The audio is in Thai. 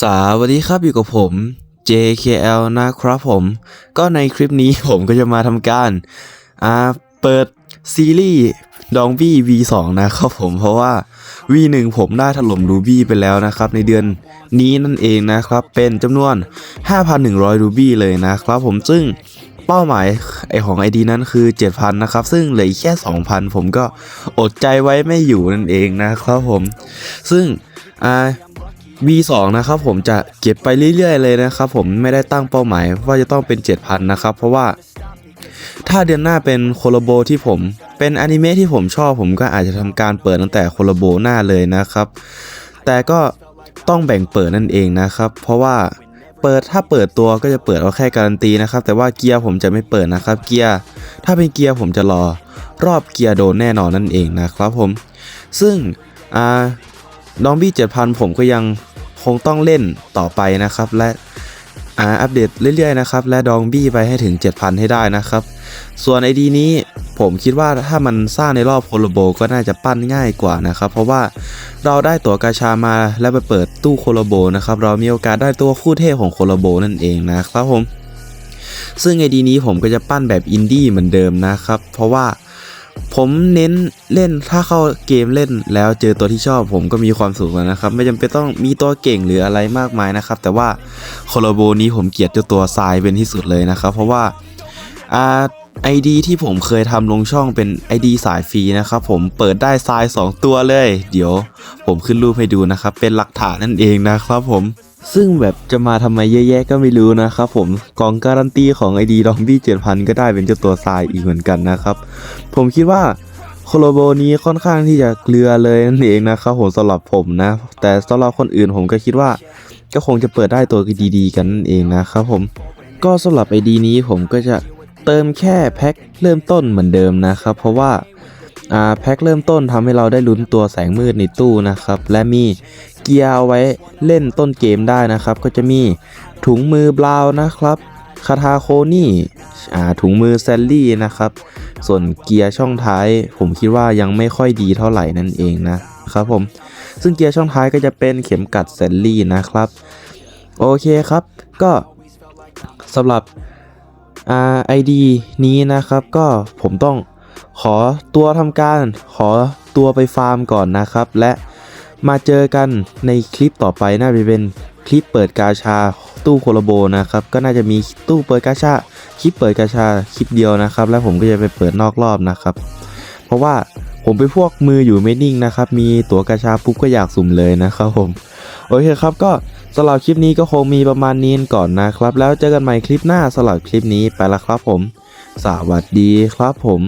สวัสดีครับอยู่กับผม JKL นะครับผม ก็ในคลิปนี้ผมก็จะมาทำการอ่าเปิดซีรีส์ดองบี้ V2 นะครับผมเพราะว่า V1 ผมได้ถล่มรูบี้ไปแล้วนะครับ ในเดือนนี้นั่นเองนะครับ เป็นจำนวน 5,100 รูบี้เลยนะครับผมซึ่งเป้าหมายไอของ ID นั้นคือ 7,000 นะครับ ซึ่งเหลืออีกแค่ 2,000 ผมก็อดใจไว้ไม่อยู่นั่นเองนะครับผม ซึ่งอ่า V2 นะครับผมจะเก็บไปเรื่อยๆเลยนะครับผมไม่ได้ตั้งเป้าหมายว่าจะต้องเป็น 7,000 นะครับ เพราะว่าถ้าเดือนหน้าเป็นโคโลโบที่ผม เป็นอนิเมะที่ผมชอบผมก็อาจจะทำการเปิดตั้งแต่โคโลโบหน้าเลยนะครับ แต่ก็ต้องแบ่งเปิดนั่นเองนะครับ เพราะว่าเปิดถ้าเปิดตัวก็จะเปิดเอาแค่การันตีนะครับ แต่ว่าเกียร์ผมจะไม่เปิดนะครับ เกียร์ถ้าเป็นเกียร์ผมจะรอรอบเกียร์โดนแน่นอนนั่นเองนะครับผม ซึ่ง ดองบี้7,000ผมก็ยังคงต้องเล่นต่อไปนะครับ และอ่าอัปเดตเรื่อยๆนะครับ และดองบี้ไปให้ถึง 7,000 ให้ได้นะครับ ส่วนไอดีนี้ผมคิดว่าถ้ามันสร้างในรอบโคโลโบก็น่าจะปั้นง่ายกว่านะครับ เพราะว่าเราได้ตั๋วกาชามาแล้วไปเปิดตู้โคโลโบนะครับ เรามีโอกาสได้ตัวคู่เทพของโคโลโบนั่นเองนะครับผมซึ่งไอดีนี้ผมก็จะปั้นแบบอินดี้เหมือนเดิมนะครับ เพราะว่า ผมเน้นเล่นถ้าเข้าเกมเล่นแล้วเจอตัวที่ชอบผมก็มีความสุขแล้วนะครับ ไม่จำเป็นต้องมีตัวเก่งหรืออะไรมากมายนะครับ แต่ว่าโคโลโบนี้ผมเกลียดเจ้าตัวทรายเป็นที่สุดเลยนะครับ เพราะว่าอ่าไอดีที่ผมเคยทำลงช่องเป็น ID สายฟรีนะครับผมเปิดได้ทราย 2 ตัวเลย เดี๋ยวผมขึ้นรูปให้ดูนะครับ เป็นหลักฐานนั่นเองนะครับผม ซึ่งแบบจะมาทำไมเยอะแยะก็ไม่รู้นะครับผมกองการันตีของ ID ดองบี้7,000ก็ได้เป็นเจ้าตัวทรายอีกเหมือนกันนะครับ ผมคิดว่าโคโลโบนี้ค่อนข้างที่จะเกลือเลยนั่นเองนะครับผมสำหรับผมนะ แต่สำหรับคนอื่นผมก็คิดว่า ก็คงจะเปิดได้ตัวดีๆ กันนั่นเองนะครับผมก็สำหรับ ID นี้ผมก็จะเติมแค่แพ็คเริ่มต้นเหมือนเดิมนะครับ เพราะว่าอ่าแพ็คเริ่มต้นทำให้เราได้ลุ้นตัวแสงมืดในตู้นะครับ และมี เกียร์เอาไว้เล่นต้นเกมได้นะครับ ก็จะมีถุงมือบราวนะครับคาทาโคนี่ถุงมือแซลลี่นะครับ ส่วนเกียร์ช่องท้าย ผมคิดว่ายังไม่ค่อยดีเท่าไหร่นั่นเองนะครับผม ซึ่งเกียร์ช่องท้ายก็จะเป็นเข็มกัดแซลลี่นะครับ โอเคครับ ก็สำหรับอ่าไอดีนี้นะครับ ก็ผมต้องขอตัวทำการขอตัวไปฟาร์มก่อนนะครับ และ มาเจอกันในคลิปต่อไปน่าจะเป็นคลิปเปิดกาชาตู้โคโลโบนะครับ ก็น่าจะมีตู้เปิดกาชาคลิปเปิดกาชาคลิปเดียวนะครับ แล้วผมก็จะไปเปิดนอกรอบนะครับ เพราะว่าผมเป็นพวกมืออยู่ไม่นิ่งนะครับ มีตั๋วกาชาปุ๊บก็อยากสุ่มเลยนะครับผม โอเคครับก็สำหรับคลิปนี้ก็คงมีประมาณนี้ก่อนนะครับ แล้วเจอกันใหม่คลิปหน้าสำหรับคลิปนี้ไปละครับผม สวัสดีครับผม